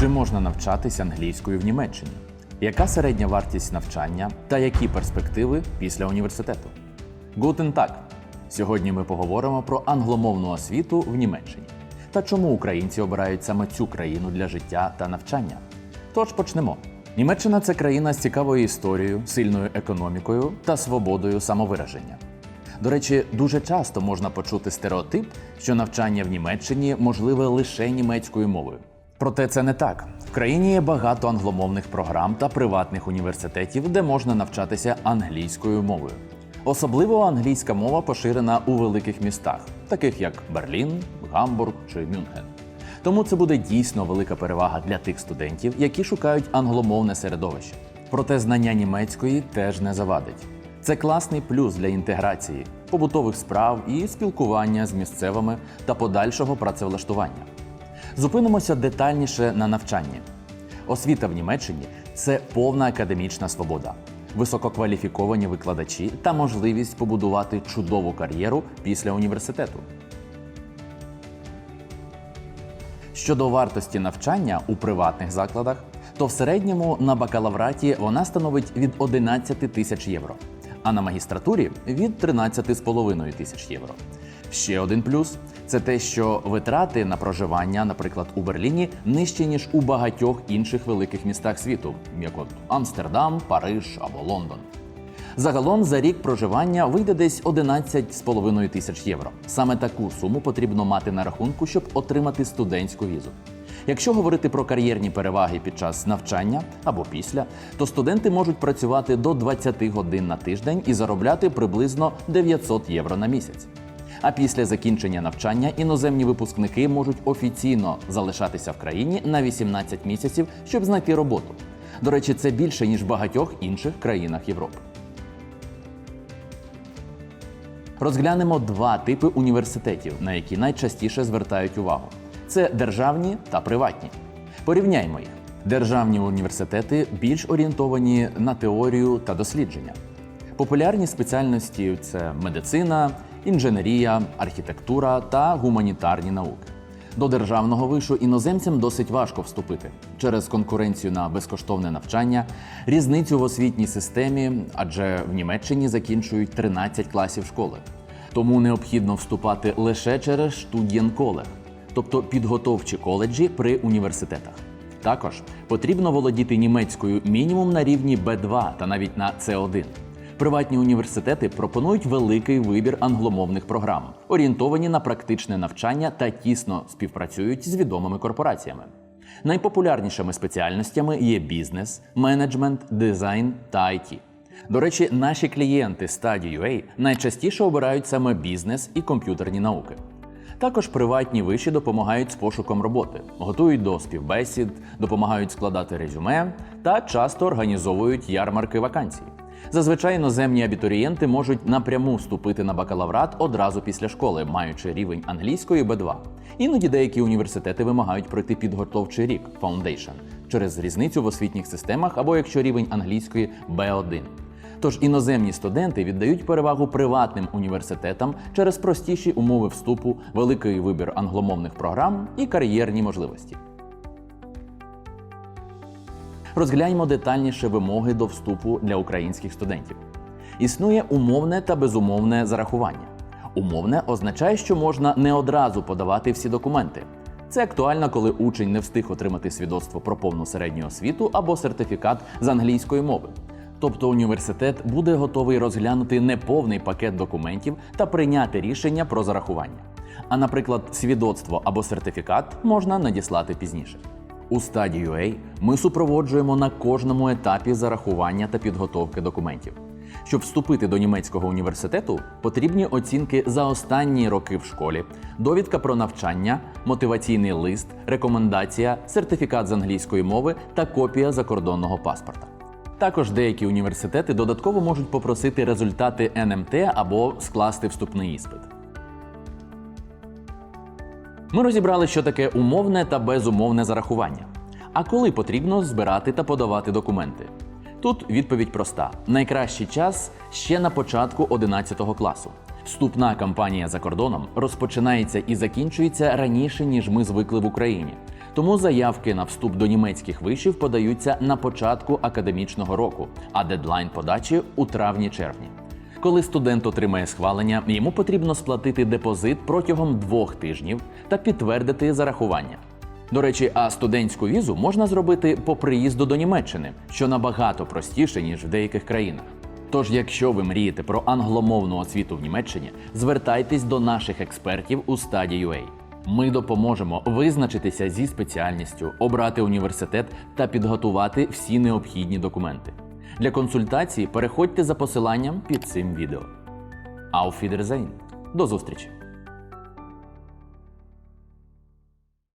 Чи можна навчатися англійською в Німеччині? Яка середня вартість навчання та які перспективи після університету? Гутен так! Сьогодні ми поговоримо про англомовну освіту в Німеччині та чому українці обирають саме цю країну для життя та навчання. Тож почнемо. Німеччина це країна з цікавою історією, сильною економікою та свободою самовираження. До речі, дуже часто можна почути стереотип, що навчання в Німеччині можливе лише німецькою мовою. Проте це не так. В країні є багато англомовних програм та приватних університетів, де можна навчатися англійською мовою. Особливо англійська мова поширена у великих містах, таких як Берлін, Гамбург чи Мюнхен. Тому це буде дійсно велика перевага для тих студентів, які шукають англомовне середовище. Проте знання німецької теж не завадить. Це класний плюс для інтеграції, побутових справ і спілкування з місцевими та подальшого працевлаштування. Зупинимося детальніше на навчанні. Освіта в Німеччині це повна академічна свобода, висококваліфіковані викладачі та можливість побудувати чудову кар'єру після університету. Щодо вартості навчання у приватних закладах, то в середньому на бакалавраті вона становить від 11 тисяч євро, а на магістратурі від 13,5 тисяч євро. Ще один плюс це те, що витрати на проживання, наприклад, у Берліні, нижчі ніж у багатьох інших великих містах світу, як от Амстердам, Париж або Лондон. Загалом за рік проживання вийде десь 11,5 тисяч євро. Саме таку суму потрібно мати на рахунку, щоб отримати студентську візу. Якщо говорити про кар'єрні переваги під час навчання або після, то студенти можуть працювати до 20 годин на тиждень і заробляти приблизно 900 євро на місяць. А після закінчення навчання іноземні випускники можуть офіційно залишатися в країні на 18 місяців, щоб знайти роботу. До речі, це більше ніж в багатьох інших країнах Європи. Розглянемо два типи університетів, на які найчастіше звертають увагу: це державні та приватні. Порівняймо їх. Державні університети більш орієнтовані на теорію та дослідження. Популярні спеціальності це медицина, інженерія, архітектура та гуманітарні науки. До державного вишу іноземцям досить важко вступити через конкуренцію на безкоштовне навчання, різницю в освітній системі, адже в Німеччині закінчують 13 класів школи. Тому необхідно вступати лише через студієнколег, тобто підготовчі коледжі при університетах. Також потрібно володіти німецькою мінімум на рівні B2 та навіть на C1. Приватні університети пропонують великий вибір англомовних програм, орієнтовані на практичне навчання та тісно співпрацюють з відомими корпораціями. Найпопулярнішими спеціальностями є бізнес, менеджмент, дизайн та IT. До речі, наші клієнти Study.ua найчастіше обирають саме бізнес і комп'ютерні науки. Також приватні виші допомагають з пошуком роботи, готують до співбесід, допомагають складати резюме та часто організовують ярмарки вакансій. Зазвичай іноземні абітурієнти можуть напряму вступити на бакалаврат одразу після школи, маючи рівень англійської B2. Іноді деякі університети вимагають пройти підготовчий рік Foundation через різницю в освітніх системах або якщо рівень англійської B1. Тож іноземні студенти віддають перевагу приватним університетам через простіші умови вступу, великий вибір англомовних програм і кар'єрні можливості. Розгляньмо детальніше вимоги до вступу для українських студентів. Існує умовне та безумовне зарахування. Умовне означає, що можна не одразу подавати всі документи. Це актуально, коли учень не встиг отримати свідоцтво про повну середню освіту або сертифікат з англійської мови. Тобто університет буде готовий розглянути неповний пакет документів та прийняти рішення про зарахування. А, наприклад, свідоцтво або сертифікат можна надіслати пізніше. У Study.ua ми супроводжуємо на кожному етапі зарахування та підготовки документів. Щоб вступити до німецького університету, потрібні оцінки за останні роки в школі, довідка про навчання, мотиваційний лист, рекомендація, сертифікат з англійської мови та копія закордонного паспорта. Також деякі університети додатково можуть попросити результати НМТ або скласти вступний іспит. Ми розібрали, що таке умовне та безумовне зарахування. А коли потрібно збирати та подавати документи? Тут відповідь проста: найкращий час ще на початку 11 класу. Вступна кампанія за кордоном розпочинається і закінчується раніше, ніж ми звикли в Україні. Тому заявки на вступ до німецьких вишів подаються на початку академічного року, а дедлайн подачі у травні-червні. Коли студент отримає схвалення, йому потрібно сплатити депозит протягом двох тижнів та підтвердити зарахування. До речі, а студентську візу можна зробити по приїзду до Німеччини, що набагато простіше, ніж в деяких країнах. Тож, якщо ви мрієте про англомовну освіту в Німеччині, звертайтесь до наших експертів у Study.ua. Ми допоможемо визначитися зі спеціальністю, обрати університет та підготувати всі необхідні документи. Для консультації переходьте за посиланням під цим відео. Auf Wiedersehen! До зустрічі!